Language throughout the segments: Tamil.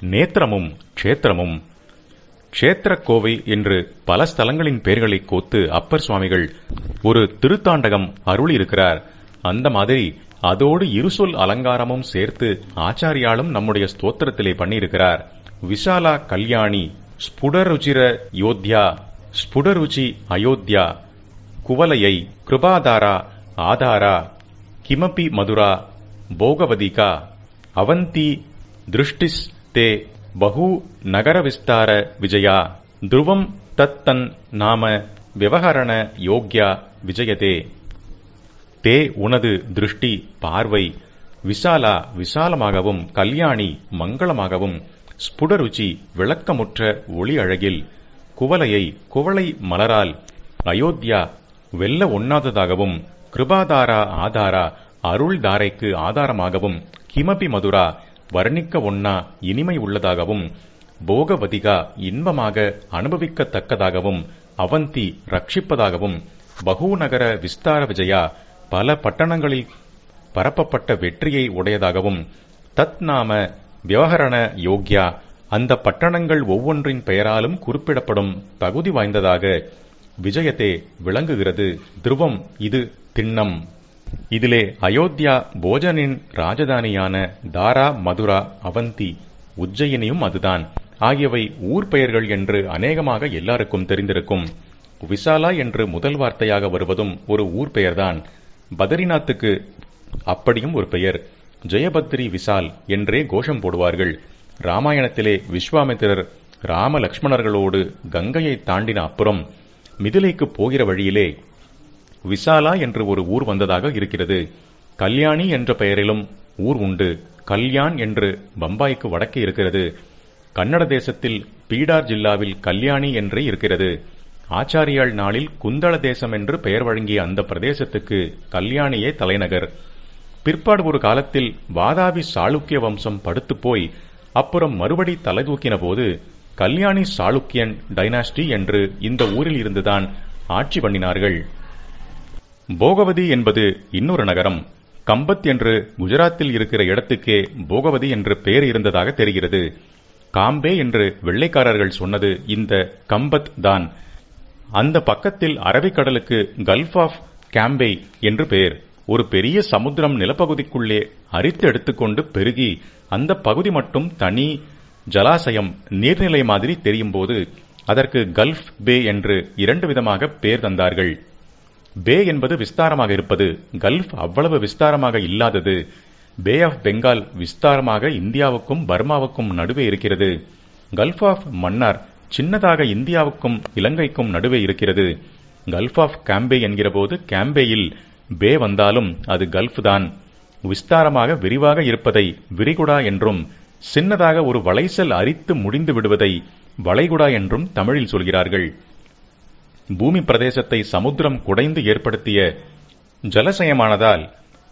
நேத்திரமும் க்ஷேத்திரமும். கோவை என்று பல ஸ்தலங்களின் பெயர்களை கோத்து அப்பர் சுவாமிகள் ஒரு திருத்தாண்டகம் அருளியிருக்கிறார். அந்த மாதிரி அதோடு இருசொல் அலங்காரமும் சேர்த்து ஆச்சாரியாலும் நம்முடைய ஸ்தோத்திரத்திலே பண்ணியிருக்கிறார். விஷாலா கல்யாணி ஸ்புடருச்சிர யோத்யா ஸ்புடருச்சி அயோத்யா குவலையை கிருபாதாரா ஆதாரா கிமபி மதுரா போகவதிகா அவந்தி திருஷ்டிஸ் தே பகு நகர விஸ்தார விஜயா துருவம் தத்தன் நாம விவகரண யோக்யா விஜயதே. தே உனது திருஷ்டி பார்வை விசாலா விசாலமாகவும் கல்யாணி மங்களமாகவும் ஸ்புடருச்சி விளக்கமுற்ற ஒளி அழகில் குவலையை குவளை மலரால் அயோத்தியா வெல்ல ஒண்ணாததாகவும் கிருபாதாரா ஆதாரா அருள்தாரைக்கு ஆதாரமாகவும் கிமபி மதுரா வர்ணிக்க ஒன்னா இனிமை உள்ளதாகவும் போகவதிகா இன்பமாக அனுபவிக்கத்தக்கதாகவும் அவந்தி ரட்சிப்பதாகவும் பகுநகர விஸ்தார விஜயா பல பட்டணங்களில் பரப்பப்பட்ட வெற்றியை உடையதாகவும் தத் நாம விவகரண யோக்யா அந்த பட்டணங்கள் ஒவ்வொன்றின் பெயராலும் குறிப்பிடப்படும் தகுதி வாய்ந்ததாக விஜயத்தே விளங்குகிறது. துருவம் இது திண்ணம். இதிலே அயோத்தியா போஜனின் ராஜதானியான தாரா மதுரா அவந்தி உஜ்ஜயினியும் அதுதான். ஆகியவை ஊர் பெயர்கள் என்று அநேகமாக எல்லாருக்கும் தெரிந்திருக்கும். விசாலா என்று முதல் வார்த்தையாக வருவதும் ஒரு ஊர் பெயர்தான். பதரிநாத்துக்கு அப்படியும் ஒரு பெயர். ஜெயபத்ரி விசால் என்றே கோஷம் போடுவார்கள். ராமாயணத்திலே விஸ்வாமித்திரர் ராம லக்ஷ்மணர்களோடு கங்கையை தாண்டின அப்புறம் மிதிலைக்கு போகிற வழியிலே விசாலா என்று ஒரு ஊர் வந்ததாக இருக்கிறது. கல்யாணி என்ற பெயரிலும் ஊர் உண்டு. கல்யாண் என்று பம்பாய்க்கு வடக்கே இருக்கிறது. கன்னட தேசத்தில் பீடார் ஜில்லாவில் கல்யாணி என்றே இருக்கிறது. ஆச்சாரியாள் நாளில் குந்தள தேசம் என்று பெயர் வழங்கிய அந்த பிரதேசத்துக்கு கல்யாணியே தலைநகர். பிற்பாடு ஒரு காலத்தில் வாதாபி சாளுக்கிய வம்சம் படுத்து போய் அப்புறம் மறுபடி தலை தூக்கின போது கல்யாணி சாளுக்கியன் டைனாஸ்டி என்று இந்த ஊரில் இருந்துதான் ஆட்சி பண்ணினார்கள். போகவதி என்பது இன்னொரு நகரம். கம்பத் என்று குஜராத்தில் இருக்கிற இடத்துக்கே போகவதி என்று பெயர் இருந்ததாக தெரிகிறது. காம்பே என்று வெள்ளைக்காரர்கள் சொன்னது இந்த கம்பத் தான். அந்த பக்கத்தில் அரபிக்கடலுக்கு கல்ஃப் ஆஃப் கேம்பே என்று பெயர். ஒரு பெரிய சமுத்திரம் நிலப்பகுதிக்குள்ளே அரித்து எடுத்துக்கொண்டு பெருகி அந்த பகுதி மட்டும் தனி ஜலாசயம் நீர்நிலை மாதிரி தெரியும் போது அதற்கு கல்ஃப் பே என்று இரண்டு விதமாக பெயர் தந்தார்கள். பே என்பது விஸ்தாரமாக இருப்பது கல்ஃப் அவ்வளவு விஸ்தாரமாக இல்லாதது பே ஆஃப் பெங்கால் விஸ்தாரமாக இந்தியாவுக்கும் பர்மாவுக்கும் நடுவே இருக்கிறது கல்ஃப் ஆஃப் மன்னார் சின்னதாக இந்தியாவுக்கும் இலங்கைக்கும் நடுவே இருக்கிறது கல்ஃப் ஆஃப் கேம்பே என்கிறபோது கேம்பேயில் பே வந்தாலும் அது கல்ஃப் தான். விஸ்தாரமாக விரிவாக இருப்பதை விரிகுடா என்றும் சின்னதாக ஒரு வளைசல் அரித்து முடிந்து விடுவதை வளைகுடா என்றும் தமிழில் சொல்கிறார்கள். பூமி பிரதேசத்தை சமுத்திரம் குடைந்து ஏற்படுத்திய ஜலசயமானதால்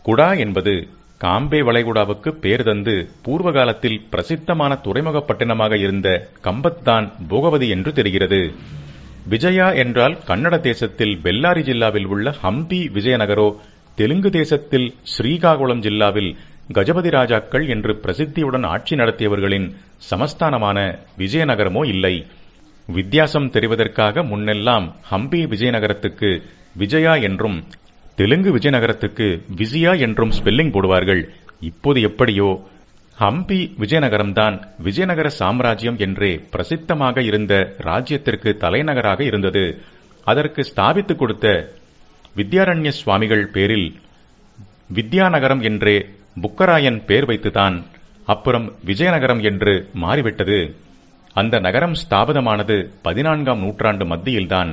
குடா என்பது காம்பே வளைகுடாவுக்கு பேர் தந்து பூர்வகாலத்தில் பிரசித்தமான துறைமுகப்பட்டினமாக இருந்த கம்பத்தான் போகவதி என்று தெரிகிறது. விஜயா என்றால் கன்னட தேசத்தில் பெல்லாரி ஜில்லாவில் உள்ள ஹம்பி விஜயநகரோ தெலுங்கு தேசத்தில் ஸ்ரீகாகுளம் ஜில்லாவில் கஜபதி ராஜாக்கள் என்று பிரசித்தியுடன் ஆட்சி நடத்தியவர்களின் சமஸ்தானமான விஜயநகரமோ இல்லை. வித்தியாசம் தெரிவதற்காக முன்னெல்லாம் ஹம்பி விஜயநகரத்துக்கு விஜயா என்றும் தெலுங்கு விஜயநகரத்துக்கு விஜயா என்றும் ஸ்பெல்லிங் போடுவார்கள். இப்போது எப்படியோ ஹம்பி விஜயநகரம்தான் விஜயநகர சாம்ராஜ்யம் என்றே பிரசித்தமாக இருந்த ராஜ்யத்திற்கு தலைநகராக இருந்தது. அதற்கு ஸ்தாபித்துக் கொடுத்த வித்யாரண்ய சுவாமிகள் பேரில் வித்யாநகரம் என்றே புக்கராயன் பேர் வைத்துதான் அப்புறம் விஜயநகரம் என்று மாறிவிட்டது. அந்த நகரம் ஸ்தாபிதமானது பதினான்காம் நூற்றாண்டு மத்தியில்தான்.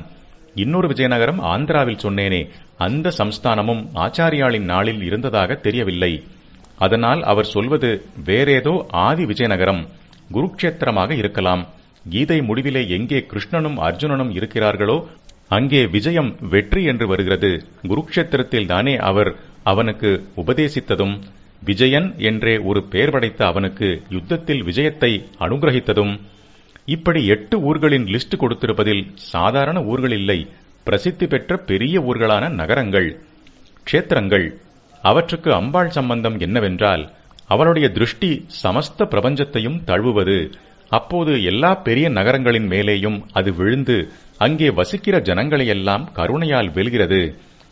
இன்னொரு விஜயநகரம் ஆந்திராவில் சொன்னேனே அந்த சம்ஸ்தானமும் ஆச்சாரியாளின் நாளில் இருந்ததாக தெரியவில்லை. அதனால் அவர் சொல்வது வேறேதோ ஆதி விஜயநகரம் குருக்ஷேத்திரமாக இருக்கலாம். கீதை முடிவிலே எங்கே கிருஷ்ணனும் அர்ஜுனனும் இருக்கிறார்களோ அங்கே விஜயம் வெற்றி என்று வருகிறது. குருக்ஷேத்திரத்தில் தானே அவர் அவனுக்கு உபதேசித்ததும் விஜயன் என்றே ஒரு பெயர் படைத்த அவனுக்கு யுத்தத்தில் விஜயத்தை அனுகிரகித்ததும் இப்படி எட்டு ஊர்களின் லிஸ்ட் கொடுத்திருப்பதில் சாதாரண ஊர்கள் இல்லை. பிரசித்தி பெற்ற பெரிய ஊர்களான நகரங்கள் க்ஷேத்திரங்கள். அவற்றுக்கு அம்பாள் சம்பந்தம் என்னவென்றால் அவளுடைய திருஷ்டி சமஸ்த பிரபஞ்சத்தையும் தழுவுவது. அப்போது எல்லா பெரிய நகரங்களின் மேலேயும் அது விழுந்து அங்கே வசிக்கிற ஜனங்களையெல்லாம் கருணையால் வெல்கிறது.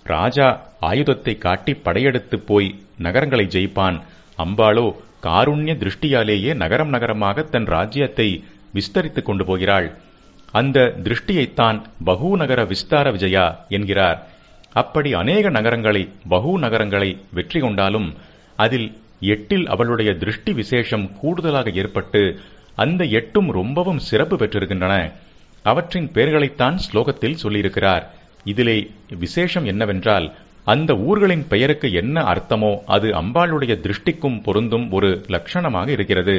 ராஜா ஆயுதத்தை காட்டி படையெடுத்து போய் நகரங்களை ஜெயிப்பான். அம்பாளோ காருண்ய திருஷ்டியாலேயே நகரம் நகரமாக தன் ராஜ்யத்தை விஸ்தரித்துக் கொண்டு போகிறாள். அந்த திருஷ்டியைத்தான் பகூநகர விஸ்தார விஜயா என்கிறார். அப்படி அநேக நகரங்களை பகு நகரங்களை வெற்றி கொண்டாலும் அதில் எட்டில் அவளுடைய திருஷ்டி விசேஷம் கூடுதலாக ஏற்பட்டு அந்த எட்டும் ரொம்பவும் சிறப்பு பெற்றிருக்கின்றன. அவற்றின் பெயர்களைத்தான் ஸ்லோகத்தில் சொல்லியிருக்கிறார். இதிலே விசேஷம் என்னவென்றால் அந்த ஊர்களின் பெயருக்கு என்ன அர்த்தமோ அது அம்பாளுடைய திருஷ்டிக்கும் பொருந்தும் ஒரு லட்சணமாக இருக்கிறது.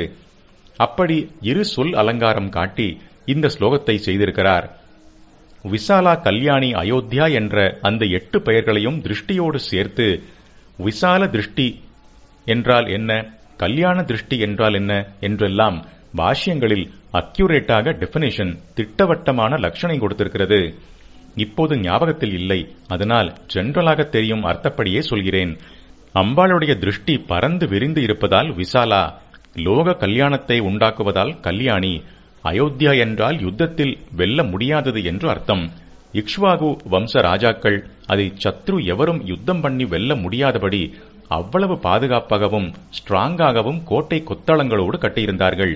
அப்படி இரு சொல் அலங்காரம் காட்டி இந்த ஸ்லோகத்தை செய்திருக்கிறார். விசாலா கல்யாணி அயோத்தியா என்ற அந்த எட்டு பெயர்களையும் திருஷ்டியோடு சேர்த்து விசால திருஷ்டி என்றால் என்ன? கல்யாண திருஷ்டி என்றால் என்ன? என்றெல்லாம் பாஷ்யங்களில் அக்யூரேட்டாக டெபினேஷன் திட்டவட்டமான லட்சணை கொடுத்திருக்கிறது. இப்போது ஞாபகத்தில் இல்லை. அதனால் ஜென்ரலாக தெரியும் அர்த்தப்படியே சொல்கிறேன். அம்பாளுடைய திருஷ்டி பறந்து விரிந்து இருப்பதால் விசாலா லோக கல்யாணத்தை உண்டாக்குவதால் கல்யாணி அயோத்தியா என்றால் யுத்தத்தில் வெல்ல முடியாதது என்று அர்த்தம். இக்ஷ்வாகு வம்ச ராஜாக்கள் அதை சத்ரு எவரும் யுத்தம் பண்ணி வெல்ல முடியாதபடி அவ்வளவு பாதுகாப்பாகவும் ஸ்ட்ராங்காகவும் கோட்டை கொத்தளங்களோடு கட்டியிருந்தார்கள்.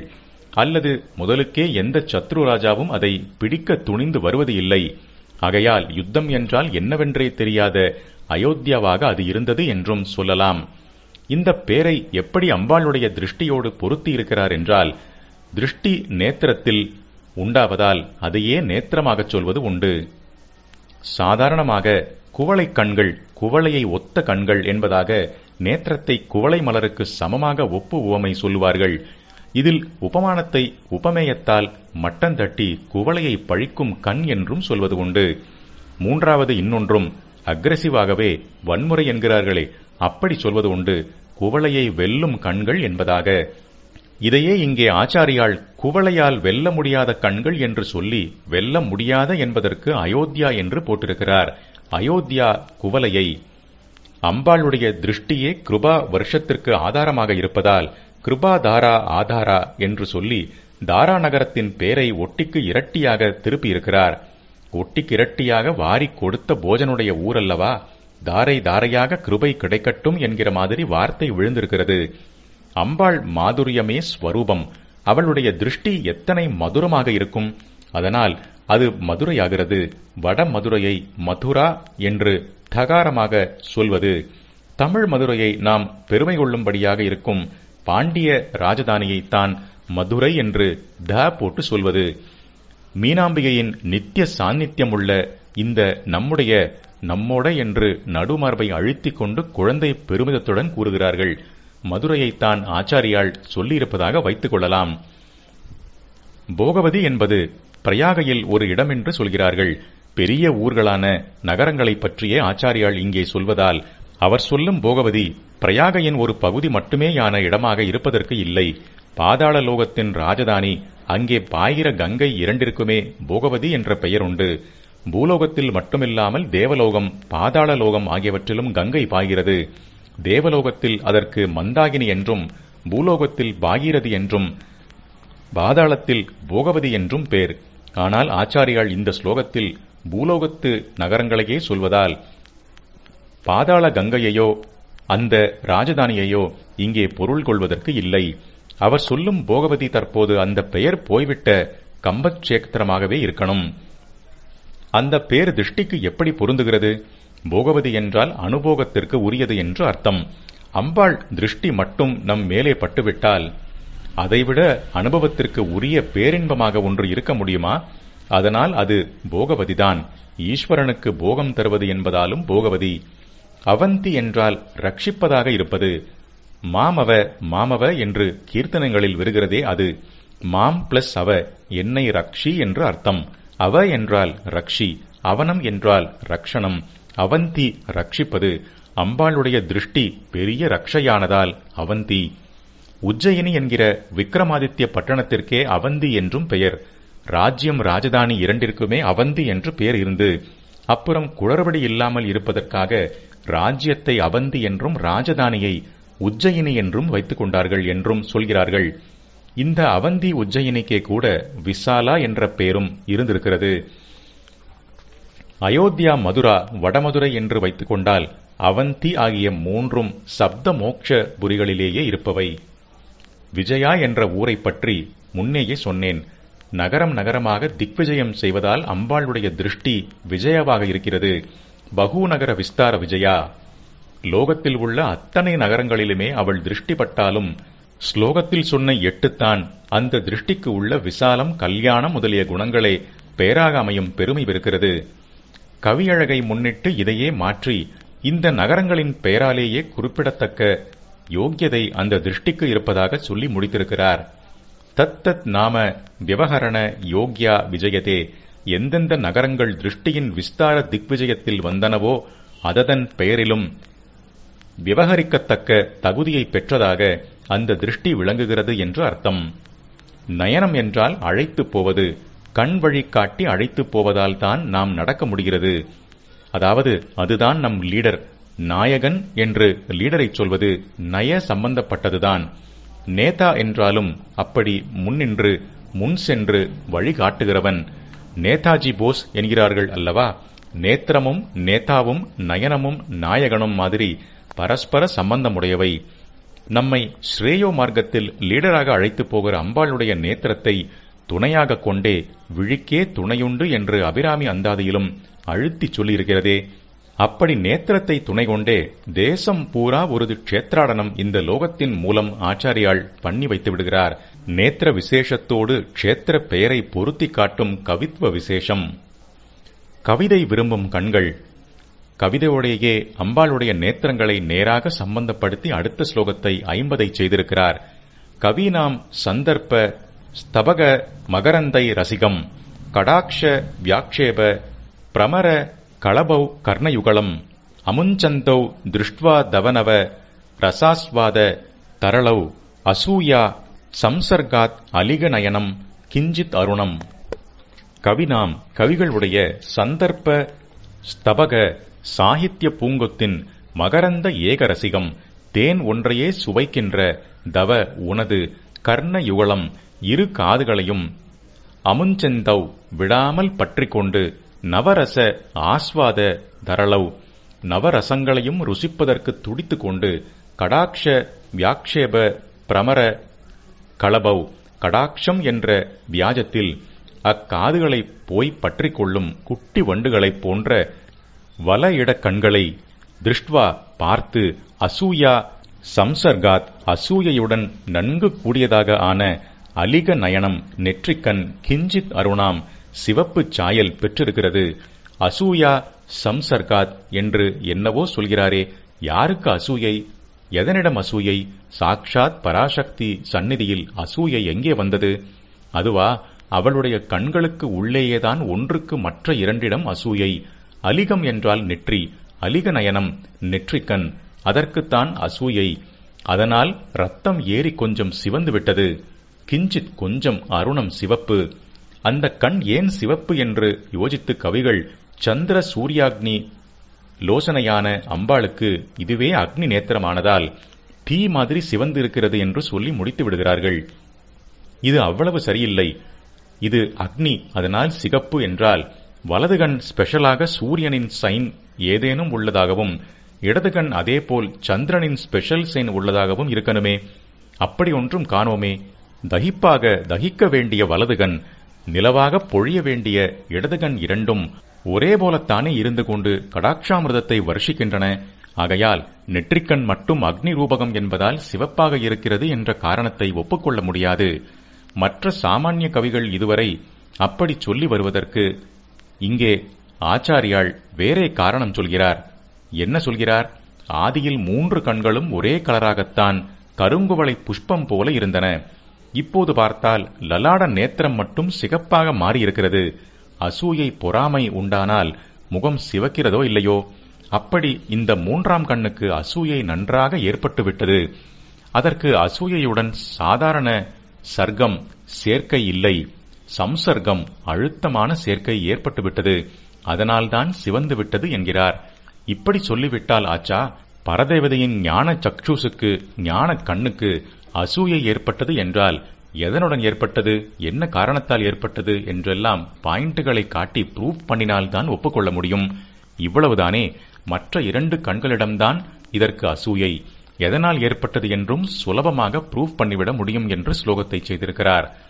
அல்லது முதலுக்கே எந்த சத்ரு ராஜாவும் அதை பிடிக்க துணிந்து வருவது இல்லை. ஆகையால் யுத்தம் என்றால் என்னவென்றே தெரியாத அயோத்தியாவாக அது இருந்தது என்றும் சொல்லலாம். இந்த பேரை எப்படி அம்பாளுடைய திருஷ்டியோடு பொருத்தி இருக்கிறார் என்றால் திருஷ்டி நேத்திரத்தில் உண்டாவதால் அதையே நேத்திரமாகச் சொல்வது உண்டு. சாதாரணமாக குவளை கண்கள் குவளையை ஒத்த கண்கள் என்பதாக நேத்திரத்தை குவளை மலருக்கு சமமாக ஒப்பு உவமை சொல்லுவார்கள். இதில் உபமானத்தை உபமேயத்தால் மட்டந்தட்டி குவளையை பழிக்கும் கண் என்றும் சொல்வது உண்டு. மூன்றாவது இன்னொன்றும் அக்ரசிவாகவே வன்முறை என்கிறார்களே அப்படி சொல்வது உண்டு. குவளையை வெல்லும் கண்கள் என்பதாக. இதையே இங்கே ஆச்சாரியால் குவளையால் வெல்ல முடியாத கண்கள் என்று சொல்லி வெல்ல முடியாத என்பதற்கு அயோத்தியா என்று போட்டிருக்கிறார். அயோத்தியா குவலையை அம்பாளுடைய திருஷ்டியே கிருபா வருஷத்திற்கு ஆதாரமாக இருப்பதால் கிருபா தாரா ஆதாரா என்று சொல்லி தாரா நகரத்தின் பேரை ஒட்டிக்கு இரட்டியாக திருப்பியிருக்கிறார். ஒட்டிக்கு இரட்டியாக வாரிக் கொடுத்த போஜனுடைய ஊரல்லவா? தாரை தாரையாக கிருபை கிடைக்கட்டும் என்கிற மாதிரி வார்த்தை விழுந்திருக்கிறது. அம்பாள் மாதுரியமே ஸ்வரூபம். அவளுடைய திருஷ்டி எத்தனை மதுரமாக இருக்கும்? அதனால் அது மதுரையாகிறது. வட மதுரையை மதுரா என்று தகாரமாக சொல்வது. தமிழ் மதுரையை நாம் பெருமை கொள்ளும்படியாக இருக்கும். பாண்டிய ராஜதானியைத்தான் மதுரை என்று த போட்டு சொல்வது. மீனாம்பிகையின் நித்திய சாநித்தியமுள்ள இந்த நம்முடைய நம்மோட என்று நடுமார்பை அழுத்திக் கொண்டு குழந்தை பெருமிதத்துடன் கூறுகிறார்கள். மதுரையைத்தான் ஆச்சாரியால் சொல்லியிருப்பதாக வைத்துக் கொள்ளலாம். போகவதி என்பது பிரயாகையில் ஒரு இடம் என்று சொல்கிறார்கள். பெரிய ஊர்களான நகரங்களைப் பற்றியே ஆச்சாரியால் இங்கே சொல்வதால் அவர் சொல்லும் போகவதி பிரயாகையின் ஒரு பகுதி மட்டுமேயான இடமாக இருப்பதற்கு இல்லை. பாதாள லோகத்தின் ராஜதானி அங்கே பாயிர கங்கை இரண்டிற்குமே போகவதி என்ற பெயர் உண்டு. பூலோகத்தில் மட்டுமில்லாமல் தேவலோகம் பாதாள லோகம் ஆகியவற்றிலும் கங்கை பாய்கிறது. தேவலோகத்தில் அதற்கு மந்தாகினி என்றும் பூலோகத்தில் பாகீரதி என்றும் பாதாளத்தில் போகவதி என்றும் பேர். ஆனால் ஆச்சாரியால் இந்த ஸ்லோகத்தில் பூலோகத்து நகரங்களையே சொல்வதால் பாதாள கங்கையையோ அந்த ராஜதானியையோ இங்கே பொருள் கொள்வதற்கு இல்லை. அவர் சொல்லும் போகவதி தற்போது அந்த பெயர் போய்விட்ட கம்பக்ஷேத்திரமாகவே இருக்கணும். அந்த பேர் திருஷ்டிக்கு எப்படி பொருந்துகிறது? போகவதி என்றால் அனுபோகத்திற்கு உரியது என்று அர்த்தம். அம்பாள் திருஷ்டி மட்டும் நம் மேலே பட்டுவிட்டால் அதைவிட அனுபவத்திற்கு உரிய பேரின்பமாக ஒன்று இருக்க முடியுமா? அதனால் அது போகவதிதான். ஈஸ்வரனுக்கு போகம் தருவது என்பதாலும் போகவதி. அவந்தி என்றால் ரட்சிப்பதாக இருப்பது. மாமவ மாமவ என்று கீர்த்தனங்களில் வருகிறதே அது. மாம் பிளஸ் அவ என்னை ரக்ஷி என்று அர்த்தம். அவ என்றால் ரக்ஷி அவனம் என்றால் ரக்ஷணம் அவந்தி ரட்சிப்பது அம்பாளுடைய திருஷ்டி பெரிய ரக்ஷையானதால் அவந்தி. உஜ்ஜயினி என்கிற விக்ரமாதித்ய பட்டணத்திற்கே அவந்தி என்றும் பெயர். ராஜ்யம் ராஜதானி இரண்டிற்குமே அவந்தி என்று பெயர் இருந்து அப்புறம் குளறுபடி இல்லாமல் இருப்பதற்காக ராஜ்யத்தை அவந்தி என்றும் ராஜதானியை உஜ்ஜயினி என்றும் வைத்துக் கொண்டார்கள் என்றும் சொல்கிறார்கள். இந்த அவந்தி உஜ்ஜயினிக்கே கூட விசாலா என்ற பெயரும் இருந்திருக்கிறது. அயோத்தியா மதுரா வடமதுரை என்று வைத்துக் கொண்டால் அவந்தி ஆகிய மூன்றும் சப்த மோக்ஷ புரிகளிலேயே இருப்பவை. விஜயா என்ற ஊரை பற்றி முன்னேயே சொன்னேன். நகரம் நகரமாக திக்விஜயம் செய்வதால் அம்பாளுடைய திருஷ்டி விஜயாவாக இருக்கிறது. பகுநகர விஸ்தார விஜயா. லோகத்தில் உள்ள அத்தனை நகரங்களிலுமே அவள் திருஷ்டி பட்டாலும் ஸ்லோகத்தில் சொன்ன எட்டுத்தான் அந்த திருஷ்டிக்கு உள்ள விசாலம் கல்யாணம் முதலிய குணங்களே பேராக அமையும் பெருமை பெறுகிறது. கவியழகை முன்னிட்டு இதையே மாற்றி இந்த நகரங்களின் பெயராலேயே குறிப்பிடத்தக்க யோக்கியதை அந்த திருஷ்டிக்கு இருப்பதாக சொல்லி முடித்திருக்கிறார். தத்தத் நாம விவகரண யோக்யா விஜயதே எந்தெந்த நகரங்கள் திருஷ்டியின் விஸ்தார திக்விஜயத்தில் வந்தனவோ அததன் பெயரிலும் விவகரிக்கத்தக்க தகுதியை பெற்றதாக அந்த திருஷ்டி விளங்குகிறது என்று அர்த்தம். நயனம் என்றால் அழைத்துப் போவது கண் வழி காட்டி அழைத்துப் போவதால் தான் நாம் நடக்க முடிகிறது. அதாவது அதுதான் நம் லீடர் நாயகன் என்று லீடரை சொல்வது நய சம்பந்தப்பட்டதுதான். நேதா என்றாலும் அப்படி முன்னின்று முன் சென்று வழிகாட்டுகிறவன் நேதாஜி போஸ் என்கிறார்கள் அல்லவா? நேத்திரமும் நேதாவும் நயனமும் நாயகனும் மாதிரி பரஸ்பர சம்பந்தமுடையவை. நம்மை ஸ்ரேயோ மார்க்கத்தில் லீடராக அழைத்துப் போகிற அம்பாளுடைய நேத்திரத்தை துணையாக கொண்டே விழிக்கே துணையுண்டு என்று அபிராமி அந்தாதியிலும் அழுத்திச் சொல்லியிருக்கிறதே. அப்படி நேத்திரத்தை துணை கொண்டே தேசம் பூரா ஒரு க்ஷேத்ராடனம் இந்த லோகத்தின் மூலம் ஆச்சாரியால் பண்ணி வைத்து விடுகிறார். நேத்திர விசேஷத்தோடு க்ஷேத்திர பெயரை பொருத்தி காட்டும் கவித்வ விசேஷம். கவிதை விரும்பும் கண்கள் கவிதையோடையே அம்பாளுடைய நேத்திரங்களை நேராக சம்பந்தப்படுத்தி அடுத்த ஸ்லோகத்தை ஐம்பதை செய்திருக்கிறார். கவீனாம் சந்தர்ப்ப ஸ்தபக மகரந்தை ரசிகம் கடாக்ஷ வியாக்ஷேப பிரமர களபௌ கர்ணயுகலம் அமுஞ்சந்தௌ திருஷ்ட்வா தவனவ ரசாஸ்வாத தரளௌ அசூயா சம்சர்காத் அலிகநயனம் கிஞ்சித் அருணம். கவினாம் கவிகளுடைய சந்தர்ப்ப ஸ்தபக சாகித்ய பூங்கொத்தின் மகரந்த ஏகரசிகம் தேன் ஒன்றையே சுவைக்கின்ற தவ உனது கர்ண யுகலம் இரு காதுகளையும் அமுஞ்செந்தவ் விடாமல் பற்றிக்கொண்டு நவரச ஆஸ்வாத தரளவ். நவரசங்களையும் ருசிப்பதற்கு துடித்து கொண்டு கடாக்ஷ வியாக்ஷேப பிரமர களபவ் கடாட்சம் என்ற வியாஜத்தில் அக்காதுகளை போய் பற்றிக்கொள்ளும் குட்டி வண்டுகளைப் போன்ற வல இடக் கண்களை திருஷ்டுவா பார்த்து அசூயா சம்சர்காத் அசூயையுடன் நன்கு கூடியதாக ஆன அலிக நயனம் நெற்றிக்கண் கிஞ்சித் அருணாம் சிவப்பு சாயல் பெற்றிருக்கிறது. அசூயா சம்சர்காத் என்று என்னவோ சொல்கிறாரே யாருக்கு அசூயை? எதனிடம் அசூயை? சாக்ஷாத் பராசக்தி சந்நிதியில் அசூயை எங்கே வந்தது? அதுவா அவளுடைய கண்களுக்கு உள்ளேயேதான் ஒன்றுக்கு மற்ற இரண்டிடம் அசூயை. அலிகம் என்றால் நெற்றி அலிக நயனம் நெற்றிக்கண் அதற்குத்தான் அசூயை. அதனால் ரத்தம் ஏறி கொஞ்சம் சிவந்து விட்டது. கிஞ்சித் கொஞ்சம் அருணம் சிவப்பு. அந்த கண் ஏன் சிவப்பு என்று யோசித்து கவிகள் சந்திர சூர்யாக்னி லோசனையான அம்பாளுக்கு இதுவே அக்னி நேத்திரமானதால் தீ மாதிரி சிவந்து இருக்கிறது என்று சொல்லி முடித்து விடுகிறார்கள். இது அவ்வளவு சரியில்லை. இது அக்னி அதனால் சிகப்பு என்றால் வலது கண் ஸ்பெஷலாக சூரியனின் சைன் ஏதேனும் உள்ளதாகவும் இடது கண் அதேபோல் சந்திரனின் ஸ்பெஷல் சைன் உள்ளதாகவும் இருக்கணுமே. அப்படி ஒன்றும் காணோமே. தகிப்பாக தகிக்க வேண்டிய வலது கண் நிலவாக பொழிய வேண்டிய இடது கண் இரண்டும் ஒரே போலத்தானே இருந்து கொண்டு கடாட்சாமிரதத்தை வருஷிக்கின்றன. ஆகையால் நெற்றிக்கண் மட்டும் அக்னி ரூபகம் என்பதால் சிவப்பாக இருக்கிறது என்ற காரணத்தை ஒப்புக்கொள்ள முடியாது. மற்ற சாமானிய கவிகள் இதுவரை அப்படி சொல்லி வருவதற்கு இங்கே ஆச்சாரியாள் வேறே காரணம் சொல்கிறார். என்ன சொல்கிறார்? ஆதியில் மூன்று கண்களும் ஒரே கலராகத்தான் கருங்குவளை புஷ்பம் போல இருந்தன. இப்போது பார்த்தால் லலாட நேத்திரம் மட்டும் சிகப்பாக மாறியிருக்கிறது. அசூயை பொறாமை உண்டானால் முகம் சிவக்கிறதோ இல்லையோ? அப்படி இந்த மூன்றாம் கண்ணுக்கு அசூயை நன்றாக ஏற்பட்டுவிட்டது. அதற்கு அசூயையுடன் சாதாரண சர்க்கம் சேர்க்கை இல்லை. சம்சர்க்கம் அழுத்தமான சேர்க்கை ஏற்பட்டுவிட்டது. அதனால்தான் சிவந்து விட்டது என்கிறார். இப்படி சொல்லிவிட்டால் ஆச்சா பரதேவதையின் ஞான சக்ஷுசுக்கு ஞான கண்ணுக்கு அசூயை ஏற்பட்டது என்றால் எதனுடன் ஏற்பட்டது? என்ன காரணத்தால் ஏற்பட்டது? என்றெல்லாம் பாயிண்ட்டுகளை காட்டி ப்ரூஃப் பண்ணினால்தான் ஒப்புக்கொள்ள முடியும். இவ்வளவுதானே மற்ற இரண்டு கண்களிடம்தான் இதற்கு அசூயை. எதனால் ஏற்பட்டது என்றும் சுலபமாக ப்ரூஃப் பண்ணிவிட முடியும் என்று ஸ்லோகத்தை செய்திருக்கிறார்.